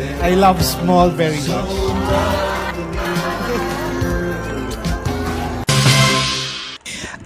I love small very much.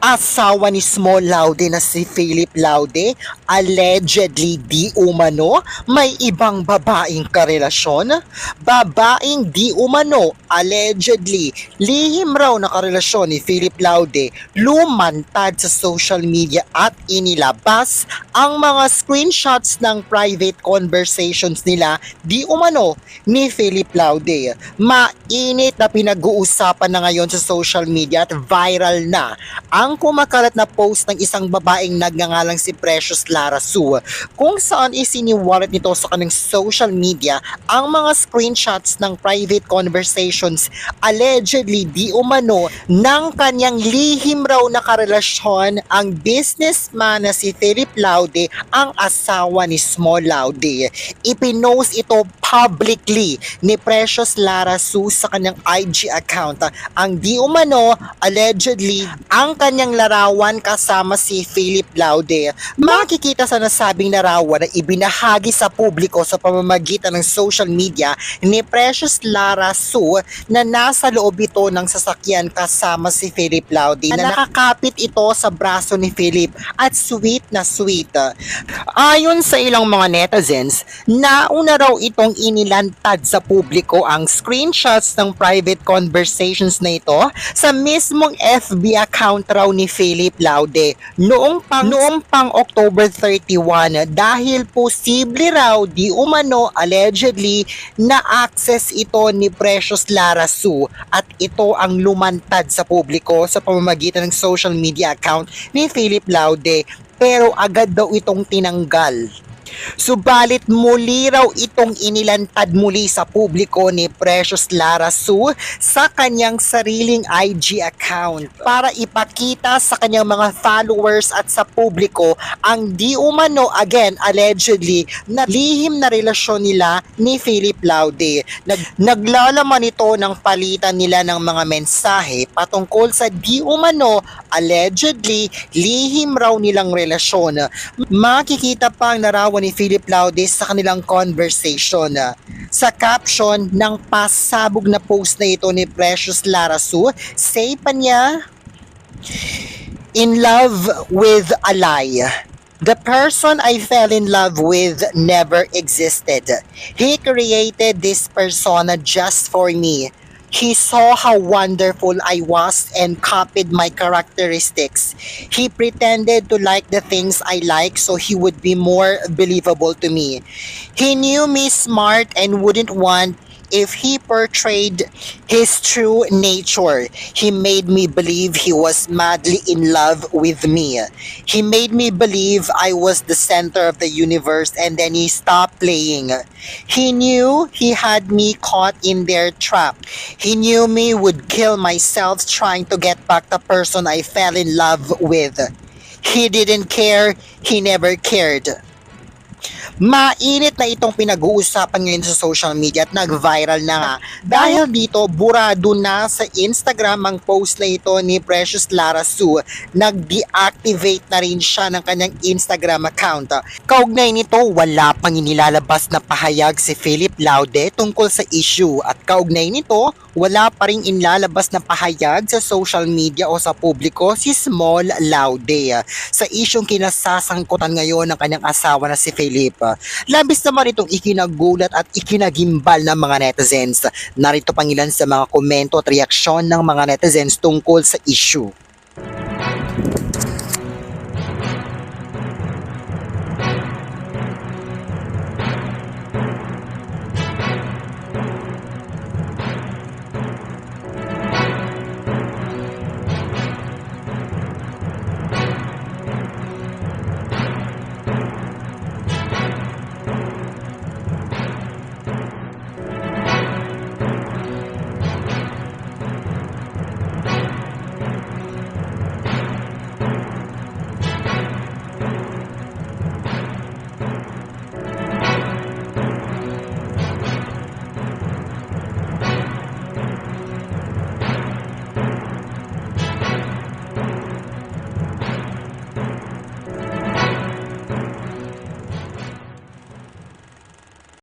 Asawa ni Small Laude na si Philip Laude, allegedly di umano, may ibang babaeng karelasyon. Babaeng di umano, allegedly, lihim raw na karelasyon ni Philip Laude, lumantad sa social media at inilabas ang mga screenshots ng private conversations nila di umano ni Philip Laude. Mainit na pinag-uusapan na ngayon sa social media at viral na ang kumakalat na post ng isang babaeng nagngangalang si Precious Lara Sue kung saan isiniwalat nito sa kanyang social media ang mga screenshots ng private conversations allegedly di umano ng kanyang lihim raw na karelasyon ang businessman na si Philip Laude ang asawa ni Small Laude. Ipinost ito publicly ni Precious Lara Sue sa kanyang IG account ang di umano allegedly ang kanyang larawan kasama si Philip Laude. Makikita sa nasabing larawan na ibinahagi sa publiko sa pamamagitan ng social media ni Precious Lara Sue na nasa loob ito ng sasakyan kasama si Philip Laude na nakakapit ito sa braso ni Philip at sweet na sweet. Ayon sa ilang mga netizens, nauna raw itong inilantad sa publiko ang screenshots ng private conversations na ito sa mismong FB account raw ni Philip Laude noong pang, noong pang October 31 dahil posible raw di umano allegedly na access ito ni Precious Lara Sue at ito ang lumantad sa publiko sa pamamagitan ng social media account ni Philip Laude pero agad daw itong tinanggal. Subalit muli raw itong inilantad muli sa publiko ni Precious Lara Sue sa kanyang sariling IG account para ipakita sa kanyang mga followers at sa publiko ang di umano again allegedly na lihim na relasyon nila ni Philip Laude. Nag naglalaman ito ng palitan nila ng mga mensahe patungkol sa di umano allegedly lihim raw nilang relasyon. Makikita pa ang larawan ni Philip Laude sa kanilang conversation. Sa caption ng pasabog na post na ito ni Precious Lara Sue, say pa niya, In love with a lie. The person I fell in love with never existed. He created this persona just for me. He saw how wonderful I was and copied my characteristics. He pretended to like the things I like so he would be more believable to me. He knew me smart and wouldn't want if he portrayed his true nature. He made me believe he was madly in love with me. He made me believe I was the center of the universe and then he stopped playing. He knew he had me caught in their trap. He knew me would kill myself trying to get back the person I fell in love with. He didn't care, he never cared. Mainit na itong pinag-uusapan ngayon sa social media at nag-viral na nga. Dahil dito, burado na sa Instagram ang post na ito ni Precious Lara Sue. Nag-deactivate na rin siya ng kanyang Instagram account. Kaugnay nito, wala pang inilalabas na pahayag si Philip Laude tungkol sa issue. At kaugnay nito, wala pa rin inlalabas na pahayag sa social media o sa publiko si Small Laude sa isyong kinasasangkutan ngayon ng kanyang asawa na si Philip. Labis naman itong ikinagulat at ikinagimbal ng mga netizens. Narito pang ilan sa mga komento at reaksyon ng mga netizens tungkol sa issue.